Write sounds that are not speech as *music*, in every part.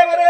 தேவரே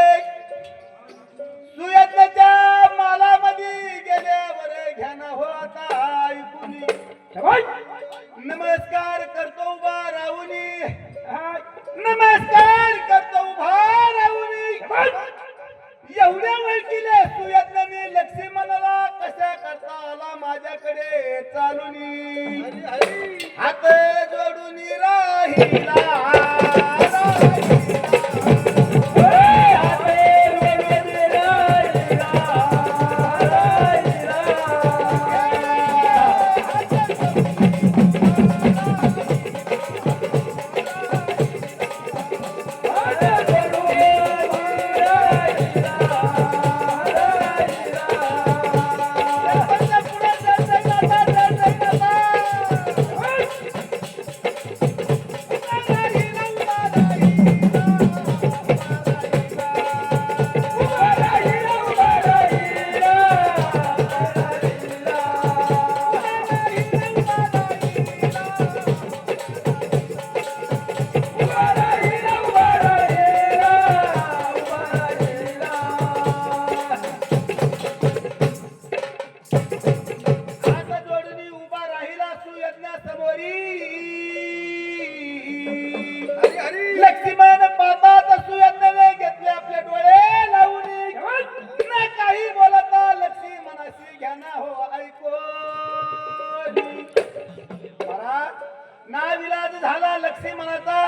नाविलाज झाला लक्ष्मी मनाचा.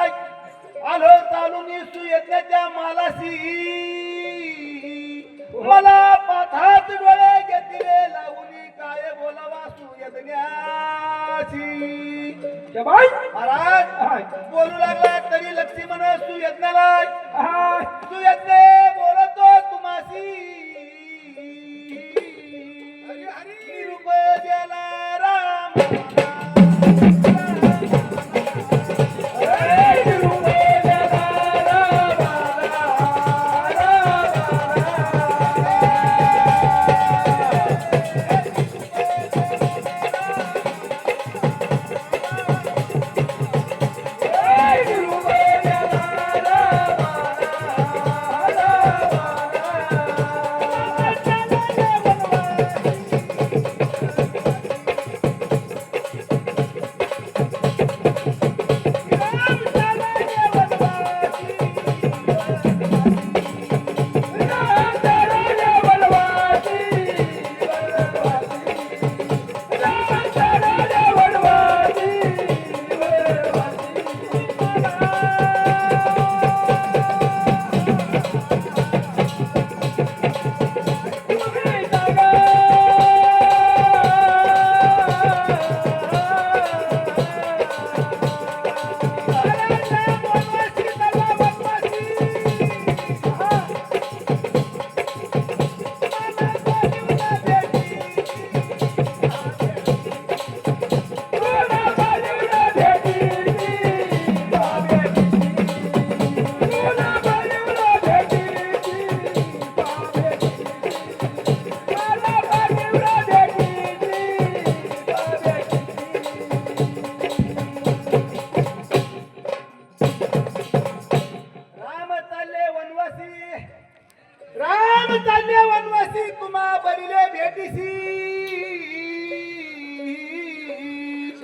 आलो चालून सुयज्ञाच्या मालाशी. मला पाथात डोळे घेतले लावली काय बोलावा सुयज्ञाची महाराज बोलू लागला तरी लक्ष्मी म्हण सुयज्ञाला सुयज्ञ बोलतो तुम्हाशी. हरी हरी. रुपये द्याला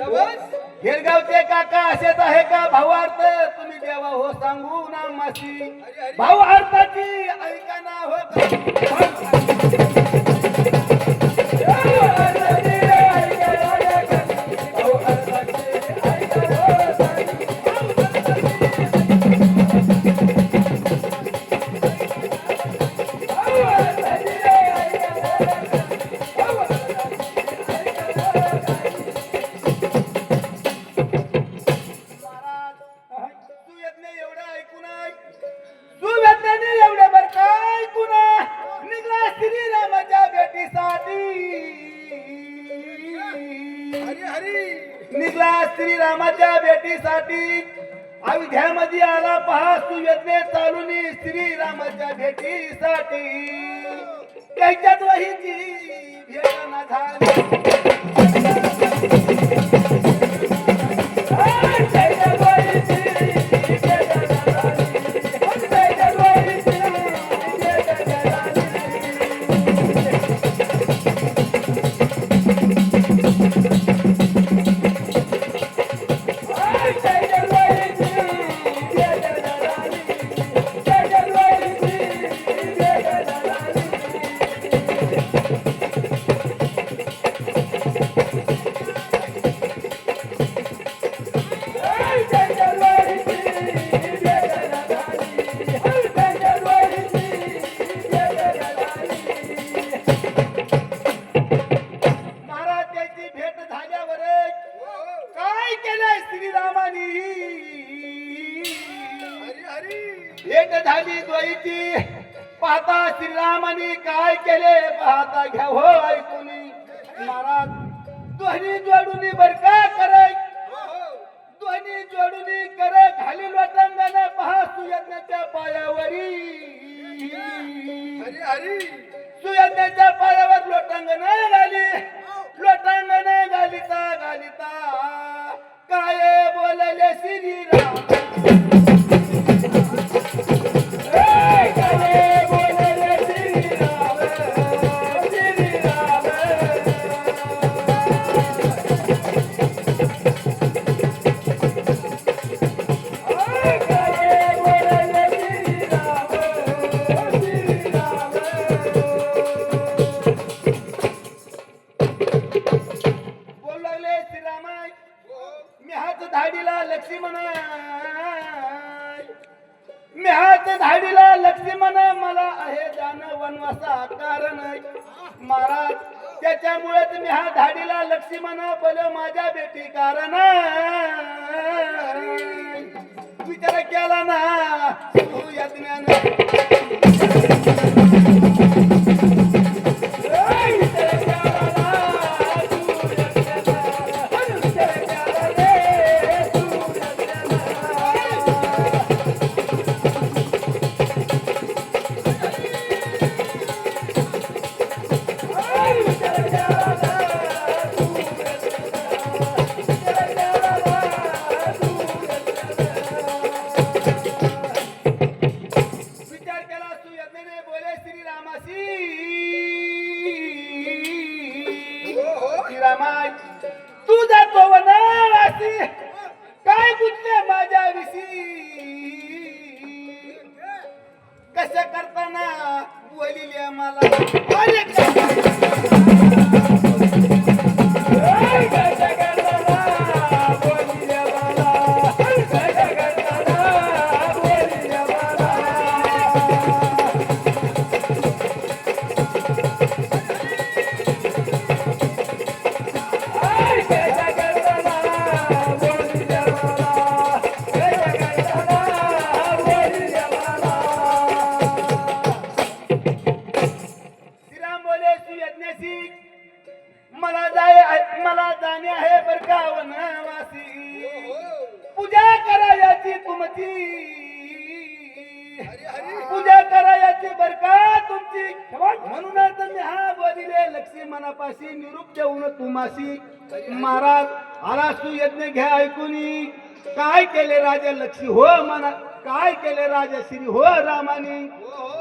हिरगावचे काका असेच आहे का? भावार्थ तुम्ही देवा हो सांगू ना मासी. भावार्थाची ऐका ना हो *laughs* वेदने चालुनी श्री रामाच्या भेटीसाठी. त्यांच्यात वहीची भेटना झाली. श्रीरामाय मेहाच धाडीला लक्ष्मणाय मेहाच धाडीला लक्ष्मण मला आहे जाण वनवासा कारण महाराज त्याच्यामुळेच मी हा धाडीला लक्ष्मण बल माझ्या बेटी कारण विचार केला ना तू यज्ञान कसं करताना बोलिले मला? लक्ष्मी हो मना काय केले राजश्री हो रामानी? हो, हो.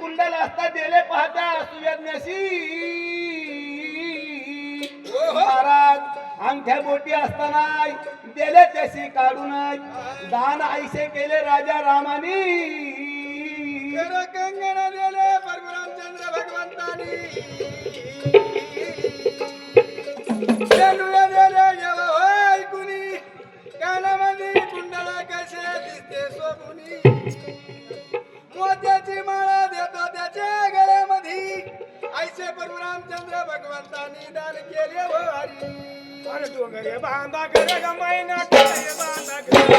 कुंडल असता दिले पाहता सुयज्ञाशी महाराज अंगठ्या बोटी असताना दिले त्याशी काढू नये दान आईसे केले राजा रामानी. कंगण दिले परमरामचंद्र भगवंतानी. कुणी. कानामध्ये कुंडला कसे दिसते सोबुनी मोत्याची माळा देतो त्याच्या गळ्यामध्ये ऐसे परमरामचंद्र भगवंतानी दान केले हो हरी अरे डोंगरे बांधा करे गमाईना करे बांधा करे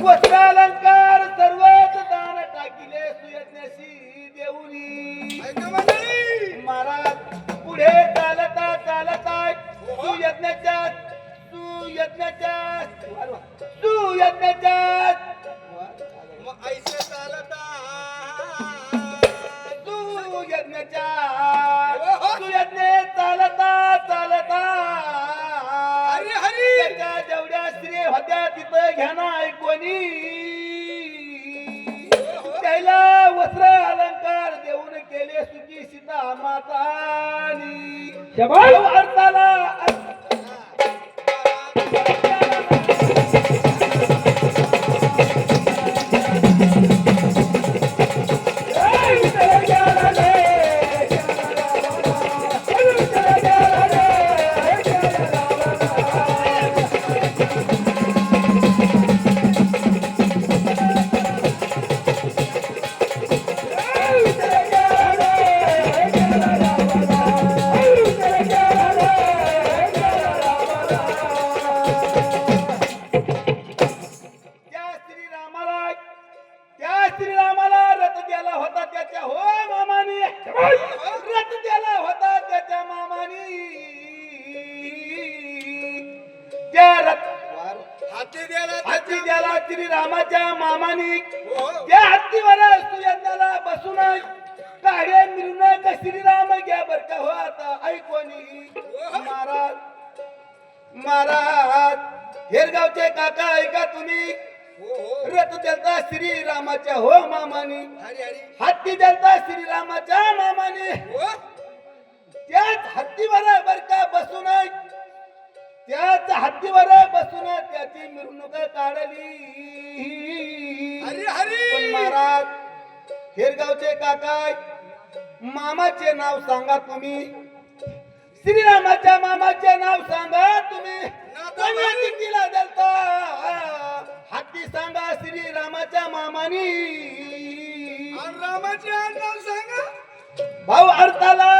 अरेरेरेरेरेरे. वस्त्र अलंकार सर्वच दान टाकिले सुयज्ञशी देऊनी मंडळी. महाराज पुढे चालता चालता सुयज्ञाच्या सुयज्ञाच्या सुयज्ञाच्या ऐसे चालता. सुयज्ञाच्या सुयज्ञ चालता चालता हरी हरी. जेवढ्या स्त्री होत्या तिथं घ्याना ऐकवणी त्याला सीता मातानी आता ऐकवणी महाराज महाराज हेरगावचे काका ऐका तुम्ही हो, हो. रथ श्रीरामाच्या हो मामानी. हत्ती देलता श्रीरामाच्या मामानी हो. त्याच हत्तीवर बर का बसून त्याच हत्तीवर बसून त्याची मिरवणूक काढली हरी हरी. पण महाराज खेरगावचे काका मामाचे नाव सांगा तुम्ही श्रीरामाच्या मामाचे नाव सांगा तुम्ही. कितीला देलता हत्ती सांगा श्रीरामाच्या मामानी. रामाचे नाव सांगा. भाऊ अर्थाला